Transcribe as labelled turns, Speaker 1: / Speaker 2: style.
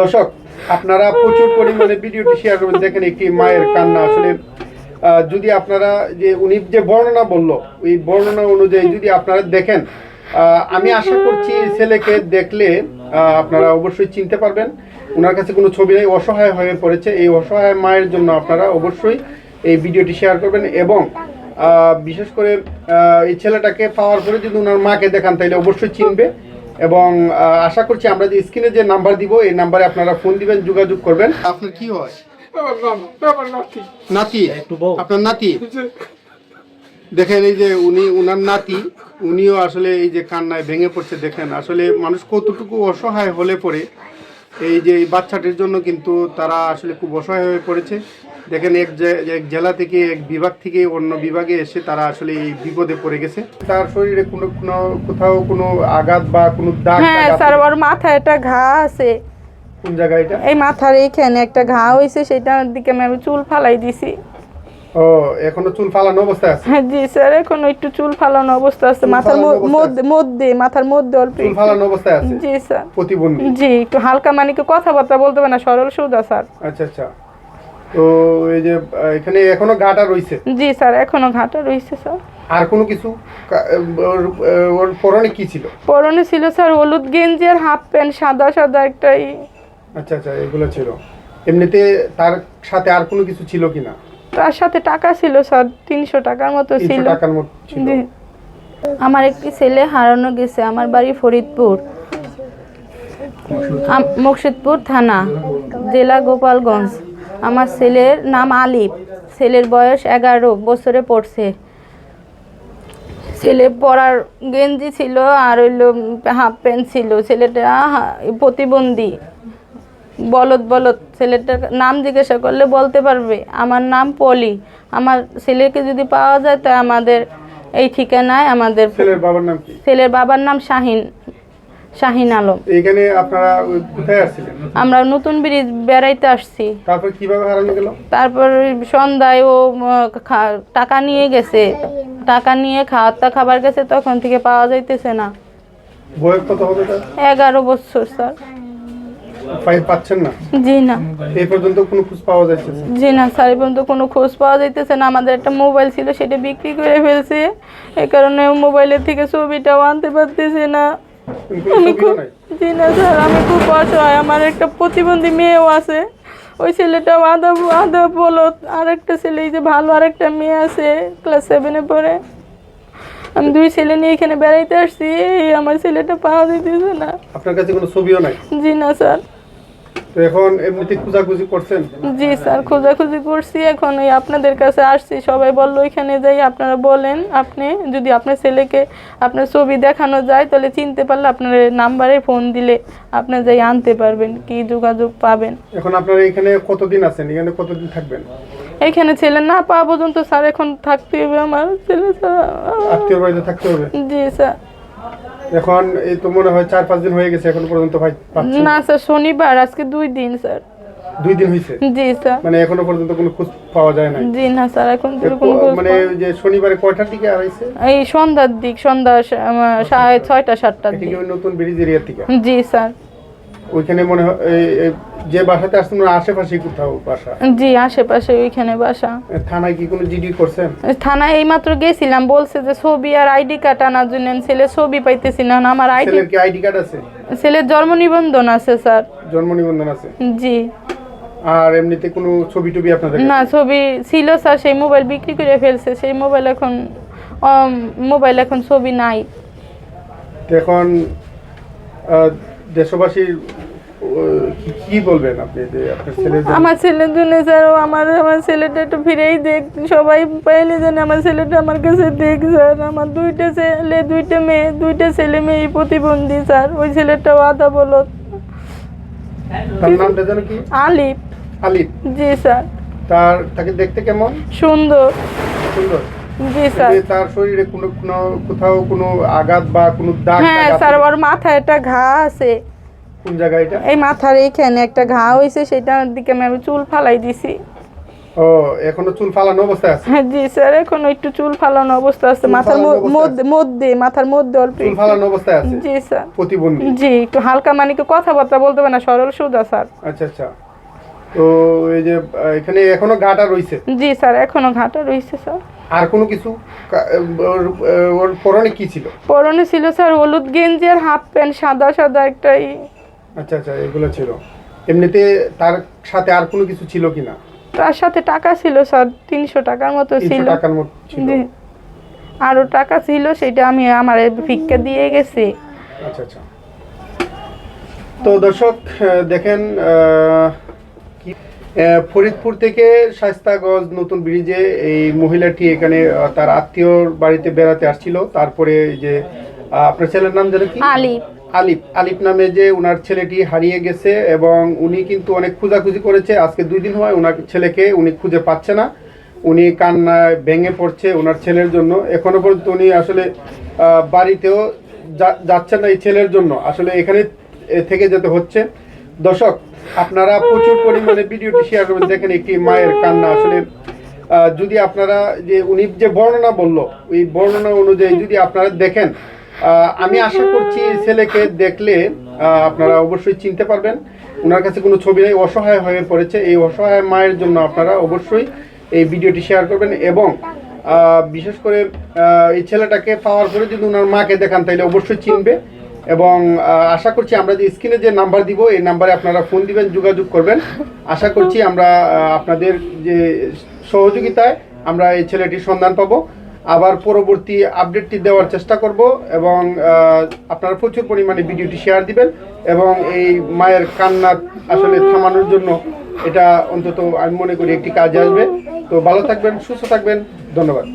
Speaker 1: দর্শক, আপনারা প্রচুর পরিমাণে ভিডিওটি শেয়ার করবেন। দেখেন একটি মায়ের কান্না। আসলে যদি আপনারা যে, উনি যে বর্ণনা বলল, ওই বর্ণনা অনুযায়ী যদি আপনারা দেখেন আমি আশা করছি ছেলেকে দেখলে আপনারা অবশ্যই চিনতে পারবেন। ওনার কাছে কোনো ছবি নেই, অসহায় হয়ে পড়েছে। এই অসহায় মায়ের জন্য আপনারা অবশ্যই এই ভিডিওটি শেয়ার করবেন এবং বিশেষ করে এই ছেলেটাকে পাওয়ার পরে যদি ওনার মাকে দেখান, তাহলে অবশ্যই চিনবে। এবং আশা করছি আমরা যে স্ক্রিনে যে নাম্বার দিব এই নাম্বারে আপনারা ফোন দিবেন যোগাযোগ করবেন। আপনার কি হয়?
Speaker 2: আমার মামা আমার নাতি।
Speaker 1: নাতি? আপনার নাতি? দেখেন এই যে উনি উনার নাতি উনিও আসলে এই যে কান্নায় ভেঙে পড়ছে দেখেন। আসলে মানুষ কতটুকু অসহায় হলে পড়ে এই যে এই বাচ্চাটির জন্য কিন্তু তারা আসলে খুব অসহায় হয়ে পড়েছে। দেখেন এক এক জেলা থেকে এক বিভাগ থেকে অন্য বিভাগে এসে তারা আসলে এই বিপদে পড়ে গেছে। তার শরীরে কোনো কোনো কোথাও কোনো আঘাত বা কোনো দাগ
Speaker 3: হ্যাঁ স্যার ওর মাথায় একটা ঘা আছে।
Speaker 1: কোন জায়গায় এটা?
Speaker 3: এই মাথার এইখানে একটা ঘা হয়েছে সেটার দিকে আমি চুল ফালাই দিছি।
Speaker 1: ও এখনও চুল ফালানো অবস্থা আছে?
Speaker 3: হ্যাঁ জি স্যার এখন একটু চুল ফালানো অবস্থা আছে। মাথার
Speaker 1: অবস্থা
Speaker 3: মধ্যে মধ্যে মাথার মধ্যে অল্প
Speaker 1: চুল। ফালানো অবস্থায় আছে?
Speaker 3: জি স্যার।
Speaker 1: প্রতিবন্ধী?
Speaker 3: জি একটু হালকা মানে একটু কথাবার্তা বলতে পারে না সরল সুদা স্যার।
Speaker 1: আচ্ছা আচ্ছা। তো এই যে এখানে এখনও গাটা রয়েছে
Speaker 3: জি স্যার এখনও ঘাটা রয়েছে স্যার।
Speaker 1: আর কোনো কিছু? ওর ওর পরনে কি ছিল?
Speaker 3: পরনে ছিল স্যার হলুদ গেঞ্জি আর হাফ প্যান্ট সাদা সাদা একটা ই।
Speaker 1: আচ্ছা আচ্ছা এগুলো ছিল। এমনিতে তার সাথে আর কোনো কিছু ছিল কিনা
Speaker 3: তার সাথে টাকা ছিল স্যার তিনশো টাকার মতো ছিল।
Speaker 1: টাকার মতো ছিল।
Speaker 3: আমার একটি ছেলে হারানো গেছে আমার বাড়ি ফরিদপুর। মুর্শিদপুর থানা জেলা গোপালগঞ্জ। আমার ছেলের নাম আলিফ। ছেলের বয়স এগারো বছরে পড়ছে। ছেলে পড়ার গেঞ্জি ছিল আর হইল হাফ প্যান্ট ছিল। ছেলেটা প্রতিবন্ধী। বলদ বলদ। ছেলেটার নাম জিজ্ঞাসা করলে বলতে পারবে আমার নাম পলি। আমার ছেলেকে যদি পাওয়া যায় তা আমাদের এই ঠিকানায় আমাদের
Speaker 1: ছেলের বাবার নাম কি?
Speaker 3: ছেলের বাবার নাম শাহিন। শাহিন আলম।
Speaker 1: এইখানে আপনারা কোথায় আসছিলেন?
Speaker 3: আমরা নতুন ব্রিজ বেড়াইতে আসছি।
Speaker 1: তারপর কীভাবে হারানো গেল?
Speaker 3: তারপর সন্ধ্যায় ও টাকা নিয়ে গেছে। টাকা নিয়ে খাওয়ার খাবার গেছে তখন থেকে পাওয়া যাইতেছে না।
Speaker 1: বয়স কত হবে
Speaker 3: এগারো বছর স্যার।
Speaker 1: পাচ্ছেন না?
Speaker 3: জি না।
Speaker 1: এই পর্যন্ত কোনো খোঁজ পাওয়া যাচ্ছে
Speaker 3: জি না স্যার এই পর্যন্ত কোনো খোঁজ পাওয়া যাইতেছে না। আমাদের একটা মোবাইল ছিল সেটা বিক্রি করে ফেলছে। এই কারণে মোবাইলের থেকে ছবিটাও আনতে পারতেছে না। আমি খুব জি না স্যার আমি খুব অসহায়। আমার একটা প্রতিবন্ধী মেয়েও আছে। ওই ছেলেটাও আধা আধা বলো। আর একটা ছেলে এই যে ভালো আরেকটা মেয়ে আছে ক্লাস সেভেনে পড়ে। আমি দুই ছেলে নিয়ে এখানে বেড়াইতে আসছি। এই আমার ছেলেটা পাওয়া দিতেছে না।
Speaker 1: আপনার কাছে কোনো ছবিও নাই?
Speaker 3: জি না স্যার।
Speaker 1: তো এখন এমনিতে খোঁজাখুঁজি করছেন?
Speaker 3: জি স্যার খোঁজাখুঁজি করছি। এখন এই আপনাদের কাছে আসছি। সবাই বলল ওইখানে যাই আপনারা বলেন আপনি। যদি আপনার ছেলেকে আপনার ছবি দেখানো যায় তাহলে চিনতে পারলে আপনার নাম্বারে ফোন দিলে আপনি যাই আনতে পারবেন কি যোগাযোগ পাবেন।
Speaker 1: এখন আপনারা এখানে কতদিন আছেন? এখানে কতদিন থাকবেন?
Speaker 3: এইখানে ছেলে না পাওয়া পর্যন্ত স্যার এখন থাকতে হবে আমার ছেলে স্যার।
Speaker 1: আত্মীয় বাড়িতে থাকতে হবে?
Speaker 3: জি স্যার।
Speaker 1: এখন এই তো মনে হয় চার পাঁচ দিন হয়ে গেছে এখন পর্যন্ত ভাই
Speaker 3: না স্যার শনিবার আজকে দুই দিন স্যার।
Speaker 1: দুই দিন হয়েছে
Speaker 3: জি স্যার।
Speaker 1: মানে এখনও পর্যন্ত কোনো খোঁজ পাওয়া যায় না
Speaker 3: জি না স্যার এখন কোনো খোঁজ
Speaker 1: মানে যে শনিবারে কয়টার দিকে আইছে?
Speaker 3: এই সন্ধ্যার দিক সন্ধ্যা সা- আমার সাড়ে ছয়টা সাতটার দিকে।
Speaker 1: নতুন ব্রিজ এরিয়া থেকে
Speaker 3: জি স্যার।
Speaker 1: ওইখানে মনে হয় যে বাসাতে আসছেন ওর আশেপাশে কোথাও বাসা?
Speaker 3: জি আশেপাশে ওইখানে বাসা।
Speaker 1: থানায় কি কোনো জিডি করছেন?
Speaker 3: থানায় এইমাত্র গেছিলাম বলছে যে ছবি আর আইডি কার্ড আনার জন্য। ছেলে ছবি পাইতেছি না আমার আইডি
Speaker 1: ছেলের কি আইডি কার্ড আছে?
Speaker 3: ছেলের জন্ম নিবন্ধন আছে স্যার।
Speaker 1: জন্ম নিবন্ধন আছে?
Speaker 3: জি।
Speaker 1: আর এমনিতে কোনো ছবি টবি আপনাদের
Speaker 3: না ছবি ছিল স্যার সেই মোবাইল বিক্রি করে ফেলছে। সেই মোবাইল এখন মোবাইল এখন ছবি নাই।
Speaker 1: এখন দেশবাসীর কি- কি বলবেন আপনি যে আপনার ছেলের
Speaker 3: আমার ছেলের জন্য স্যার ও আমার আমার ছেলেটা একটু ফিরেই দেখ সবাই পাইলে জানে আমার ছেলেটা আমার কাছে দেখ স্যার। আমার দুইটা ছেলে দুইটা মেয়ে দুইটা ছেলে মেয়ে প্রতিবন্ধী স্যার। ওই ছেলেটাও আধা বলত
Speaker 1: তার নামটা
Speaker 3: আলিফ।
Speaker 1: আলিফ।
Speaker 3: জি স্যার।
Speaker 1: তার তাকে দেখতে কেমন?
Speaker 3: সুন্দর।
Speaker 1: সুন্দর।
Speaker 3: জি স্যার।
Speaker 1: তার শরীরে কোনো কোনো কোথাও কোনো আঘাত বা কোনো দাগ
Speaker 3: হ্যাঁ স্যার ওর মাথায় একটা ঘা আছে।
Speaker 1: কোন জায়গায় এটা?
Speaker 3: এই মাথার এইখানে একটা ঘা হয়েছে সেটার দিকে আমি চুল ফালাই দিছি।
Speaker 1: ও এখনও চুল ফালানো অবস্থায় আছে?
Speaker 3: হ্যাঁ জি স্যার এখন একটু চুল ফালানো অবস্থা আছে। মাথার
Speaker 1: অবস্থা
Speaker 3: মধ্যে মধ্যে মাথার মধ্যে অল্প
Speaker 1: চুল ফালানো অবস্থায় আছে?
Speaker 3: জি স্যার।
Speaker 1: প্রতিবন্ধী?
Speaker 3: জি একটু হালকা মানে কি কথাবার্তা বলতে পারে না সরল সুদা স্যার।
Speaker 1: আচ্ছা আচ্ছা। তো এই যে এখানে এখনও ঘাটা রইছে?
Speaker 3: জি স্যার এখনও ঘাটা রয়েছে স্যার।
Speaker 1: আর কোনো কিছু? ওর পরনে কি ছিল?
Speaker 3: পরনে ছিল স্যার হলুদ গেঞ্জি আর হাফ প্যান্ট সাদা সাদা একটা ই।
Speaker 1: আচ্ছা আচ্ছা এগুলো ছিল। এমনিতে তার সাথে আর কোনো কিছু ছিল কিনা
Speaker 3: তার সাথে টাকা ছিল স্যার তিনশো টাকার মতো ছিল।
Speaker 1: টাকার মতো ছিল।
Speaker 3: জি। আরও টাকা ছিল সেটা আমি আমার ভিক্ষা দিয়ে গেছি।
Speaker 1: আচ্ছা আচ্ছা। তো দর্শক দেখেন আহ, ফরিদপুর থেকে শাস্তাগঞ্জ নতুন ব্রিজে এই মহিলাটি এখানে তার আত্মীয়র বাড়িতে বেড়াতে আসছিল। তারপরে যে আপনার ছেলের নাম যেন কি?
Speaker 3: আলিফ।
Speaker 1: আলিফ আলিফ নামে যে ওনার ছেলেটি হারিয়ে গেছে এবং উনি কিন্তু অনেক খোঁজাখুঁজি করেছে। আজকে দুই দিন হয় ওনার ছেলেকে উনি খুঁজে পাচ্ছে না। উনি কান্নায় ভেঙে পড়ছে ওনার ছেলের জন্য। এখনও পর্যন্ত উনি আসলে বাড়িতেও যাচ্ছেন না এই ছেলের জন্য। আসলে এখানে থেকে যেতে হচ্ছে। দর্শক, আপনারা প্রচুর পরিমাণে ভিডিওটি শেয়ার করবেন। দেখেন একটি মায়ের কান্না। আসলে যদি আপনারা যে উনি যে বর্ণনা বলল, ওই বর্ণনা অনুযায়ী যদি আপনারা দেখেন আমি আশা করছি ছেলেকে দেখলে আপনারা অবশ্যই চিনতে পারবেন। ওনার কাছে কোনো ছবি নেই, অসহায় হয়ে পড়েছে। এই অসহায় মায়ের জন্য আপনারা অবশ্যই এই ভিডিওটি শেয়ার করবেন এবং বিশেষ করে এই ছেলেটাকে পাওয়ার পরে যদি ওনার মাকে দেখান, তাহলে অবশ্যই চিনবে। এবং আশা করছি আমরা যে স্ক্রিনে যে নাম্বার দিব, এই নাম্বারে আপনারা ফোন দিবেন, যোগাযোগ করবেন। আশা করছি আমরা আপনাদের যে সহযোগিতায় আমরা এই ছেলেটির সন্ধান পাবো। আবার পরবর্তী আপডেটটি দেওয়ার চেষ্টা করব এবং আপনারা প্রচুর পরিমাণে ভিডিওটি শেয়ার দিবেন এবং এই মায়ের কান্না আসলে থামানোর জন্য এটা অন্তত আমি মনে করি একটি কাজে আসবে। তো ভালো থাকবেন, সুস্থ থাকবেন, ধন্যবাদ।